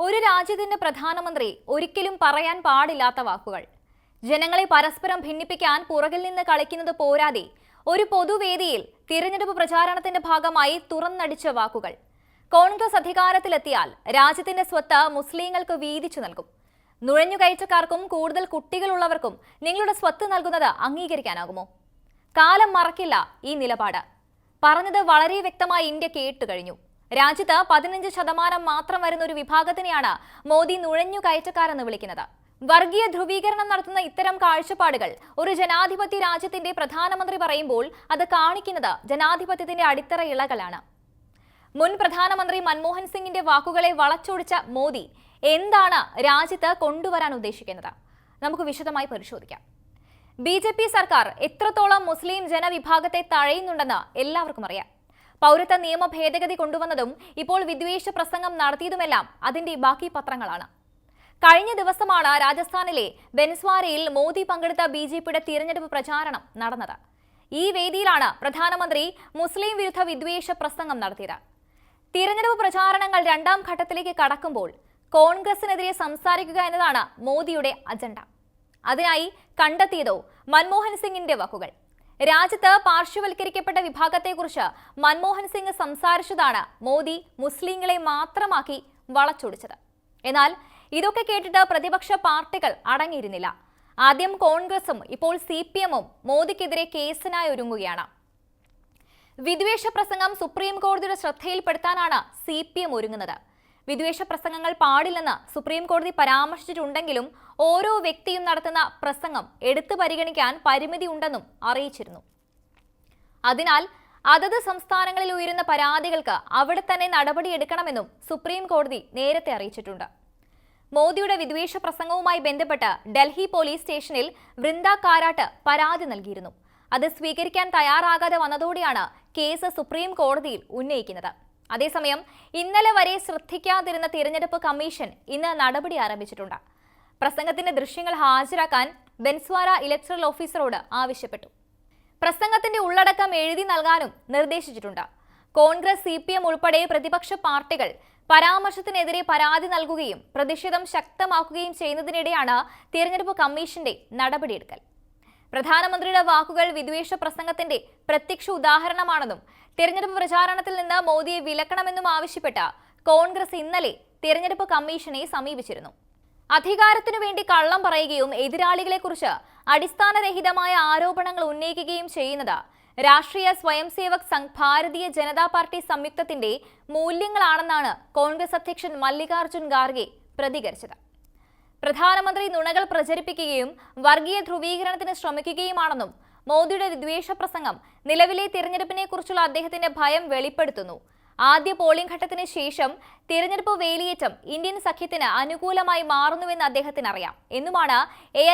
ഒരു രാജ്യത്തിന്റെ പ്രധാനമന്ത്രി ഒരിക്കലും പറയാൻ പാടില്ലാത്ത വാക്കുകൾ. ജനങ്ങളെ പരസ്പരം ഭിന്നിപ്പിക്കാൻ പുറകിൽ നിന്ന് കളിക്കുന്നത് പോരാതെ ഒരു പൊതുവേദിയിൽ തിരഞ്ഞെടുപ്പ് പ്രചാരണത്തിന്റെ ഭാഗമായി തുറന്നടിച്ച വാക്കുകൾ. കോൺഗ്രസ് അധികാരത്തിലെത്തിയാൽ രാജ്യത്തിന്റെ സ്വത്ത് മുസ്ലിങ്ങൾക്ക് വീതിച്ചു നൽകും. നുഴഞ്ഞുകയറ്റക്കാർക്കും കൂടുതൽ കുട്ടികളുള്ളവർക്കും നിങ്ങളുടെ സ്വത്ത് നൽകുന്നത് അംഗീകരിക്കാനാകുമോ? കാലം മറക്കില്ല ഈ നിലപാട്. പറഞ്ഞത് വളരെ വ്യക്തമായി ഇന്ത്യ കേട്ടു കഴിഞ്ഞു രാജ്യത്ത് പതിനഞ്ച് ശതമാനം മാത്രം വരുന്ന ഒരു വിഭാഗത്തിനെയാണ് മോദി നുഴഞ്ഞു കയറ്റക്കാരെന്ന് വിളിക്കുന്നത്. വർഗീയ ധ്രുവീകരണം നടത്തുന്ന ഇത്തരം കാഴ്ചപ്പാടുകൾ ഒരു ജനാധിപത്യ രാജ്യത്തിന്റെ പ്രധാനമന്ത്രി പറയുമ്പോൾ അത് കാണിക്കുന്നത് ജനാധിപത്യത്തിന്റെ അടിത്തറ ഇളകളാണ്. മുൻ പ്രധാനമന്ത്രി മൻമോഹൻ സിംഗിന്റെ വാക്കുകളെ വളച്ചൊടിച്ച മോദി എന്താണ് രാജ്യത്ത് കൊണ്ടുവരാൻ ഉദ്ദേശിക്കുന്നത്? നമുക്ക് വിശദമായി പരിശോധിക്കാം. ബി സർക്കാർ എത്രത്തോളം മുസ്ലിം ജനവിഭാഗത്തെ തഴയുന്നുണ്ടെന്ന് എല്ലാവർക്കും അറിയാം. പൗരത്വ നിയമ ഭേദഗതി കൊണ്ടുവന്നതും ഇപ്പോൾ വിദ്വേഷ പ്രസംഗം നടത്തിയതുമെല്ലാം അതിന്റെ ബാക്കി പത്രങ്ങളാണ്. കഴിഞ്ഞ ദിവസമാണ് രാജസ്ഥാനിലെ ബെൻസ്വാരയിൽ മോദി പങ്കെടുത്ത ബി ജെ പിയുടെ തിരഞ്ഞെടുപ്പ് പ്രചാരണം നടന്നത്. ഈ വേദിയിലാണ് പ്രധാനമന്ത്രി മുസ്ലിം വിരുദ്ധ വിദ്വേഷ പ്രസംഗം നടത്തിയത്. തിരഞ്ഞെടുപ്പ് പ്രചാരണങ്ങൾ രണ്ടാം ഘട്ടത്തിലേക്ക് കടക്കുമ്പോൾ കോൺഗ്രസിനെതിരെ സംസാരിക്കുക എന്നതാണ് മോദിയുടെ അജണ്ട. അതിനായി കണ്ടെത്തിയതോ മൻമോഹൻ സിംഗിന്റെ വാക്കുകൾ. രാജ്യത്ത് പാർശ്വവൽക്കരിക്കപ്പെട്ട വിഭാഗത്തെക്കുറിച്ച് മൻമോഹൻ സിംഗ് സംസാരിച്ചതാണ് മോദി മുസ്ലിങ്ങളെ മാത്രമാക്കി വളച്ചൊടിച്ചത്. എന്നാൽ ഇതൊക്കെ കേട്ടിട്ട് പ്രതിപക്ഷ പാർട്ടികൾ അടങ്ങിയിരുന്നില്ല. ആദ്യം കോൺഗ്രസും ഇപ്പോൾ സി പി എമ്മും മോദിക്കെതിരെ കേസിനായി ഒരുങ്ങുകയാണ്. വിദ്വേഷ പ്രസംഗം സുപ്രീം കോടതിയുടെ ശ്രദ്ധയിൽപ്പെടുത്താനാണ് സി പി എം ഒരുങ്ങുന്നത്. വിദ്വേഷ പ്രസംഗങ്ങൾ പാടില്ലെന്ന് സുപ്രീം കോടതി പരാമർശിച്ചിട്ടുണ്ടെങ്കിലും ഓരോ വ്യക്തിയും നടത്തുന്ന പ്രസംഗം എടുത്തു പരിഗണിക്കാൻ പരിമിതി ഉണ്ടെന്നും അറിയിച്ചിരുന്നു. അതിനാൽ അതത് സംസ്ഥാനങ്ങളിൽ ഉയരുന്ന പരാതികൾക്ക് അവിടെ തന്നെ നടപടിയെടുക്കണമെന്നും സുപ്രീം കോടതി നേരത്തെ അറിയിച്ചിട്ടുണ്ട്. മോദിയുടെ വിദ്വേഷ പ്രസംഗവുമായി ബന്ധപ്പെട്ട് ഡൽഹി പോലീസ് സ്റ്റേഷനിൽ വൃന്ദ കാരാട്ട് പരാതി നൽകിയിരുന്നു. അത് സ്വീകരിക്കാൻ തയ്യാറാകാതെ വന്നതോടെയാണ് കേസ് സുപ്രീം കോടതിയിൽ ഉന്നയിക്കുന്നത്. അതേസമയം ഇന്നലെ വരെ ശ്രദ്ധിക്കാതിരുന്ന തിരഞ്ഞെടുപ്പ് കമ്മീഷൻ ഇന്ന് നടപടി ആരംഭിച്ചിട്ടുണ്ട്. പ്രസംഗത്തിന്റെ ദൃശ്യങ്ങൾ ഹാജരാക്കാൻ ബെൻസ്വാര ഇലക്ട്രൽ ഓഫീസറോട് ആവശ്യപ്പെട്ടു. പ്രസംഗത്തിന്റെ ഉള്ളടക്കം എഴുതി നൽകാനും നിർദ്ദേശിച്ചിട്ടുണ്ട്. കോൺഗ്രസ് സി പി എം ഉൾപ്പെടെ പ്രതിപക്ഷ പാർട്ടികൾ പരാമർശത്തിനെതിരെ പരാതി നൽകുകയും പ്രതിഷേധം ശക്തമാക്കുകയും ചെയ്യുന്നതിനിടെയാണ് തിരഞ്ഞെടുപ്പ് കമ്മീഷന്റെ നടപടിയെടുക്കൽ. പ്രധാനമന്ത്രിയുടെ വാക്കുകൾ വിദ്വേഷ പ്രസംഗത്തിന്റെ പ്രത്യക്ഷ ഉദാഹരണമാണെന്നും തിരഞ്ഞെടുപ്പ് പ്രചാരണത്തിൽ നിന്ന് മോദിയെ വിലക്കണമെന്നും ആവശ്യപ്പെട്ട കോൺഗ്രസ് ഇന്നലെ തിരഞ്ഞെടുപ്പ് കമ്മീഷനെ സമീപിച്ചിരുന്നു. അധികാരത്തിനു വേണ്ടി കള്ളം പറയുകയും എതിരാളികളെക്കുറിച്ച് അടിസ്ഥാനരഹിതമായ ആരോപണങ്ങൾ ഉന്നയിക്കുകയും ചെയ്യുന്നത് രാഷ്ട്രീയ സ്വയംസേവക് സംഘ് ഭാരതീയ ജനതാ പാർട്ടി സംയുക്തത്തിന്റെ മൂല്യങ്ങളാണെന്നാണ് കോൺഗ്രസ് അധ്യക്ഷൻ മല്ലികാർജുൻ ഖാർഗെ പ്രതികരിച്ചത്. പ്രധാനമന്ത്രി നുണകൾ പ്രചരിപ്പിക്കുകയും വർഗീയ ധ്രുവീകരണത്തിന് ശ്രമിക്കുകയുമാണെന്നും മോദിയുടെ വിദ്വേഷ പ്രസംഗം നിലവിലെ തിരഞ്ഞെടുപ്പിനെക്കുറിച്ചുള്ള അദ്ദേഹത്തിന്റെ ഭയം വെളിപ്പെടുത്തുന്നു. ആദ്യ പോളിംഗ് ഘട്ടത്തിന് ശേഷം തിരഞ്ഞെടുപ്പ് വേലിയേറ്റം ഇന്ത്യൻ സഖ്യത്തിന് അനുകൂലമായി മാറുന്നുവെന്ന് അദ്ദേഹത്തിന് അറിയാം എന്നുമാണ് A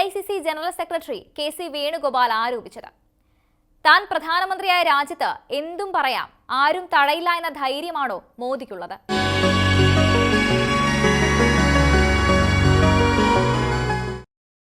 general secretary K C Venugopal ആരോപിച്ചത്. താൻ പ്രധാനമന്ത്രിയായ രാജ്യത്ത് എന്തും പറയാം ആരും തടയില്ല എന്ന ധൈര്യമാണോ മോദിക്കുള്ളത്?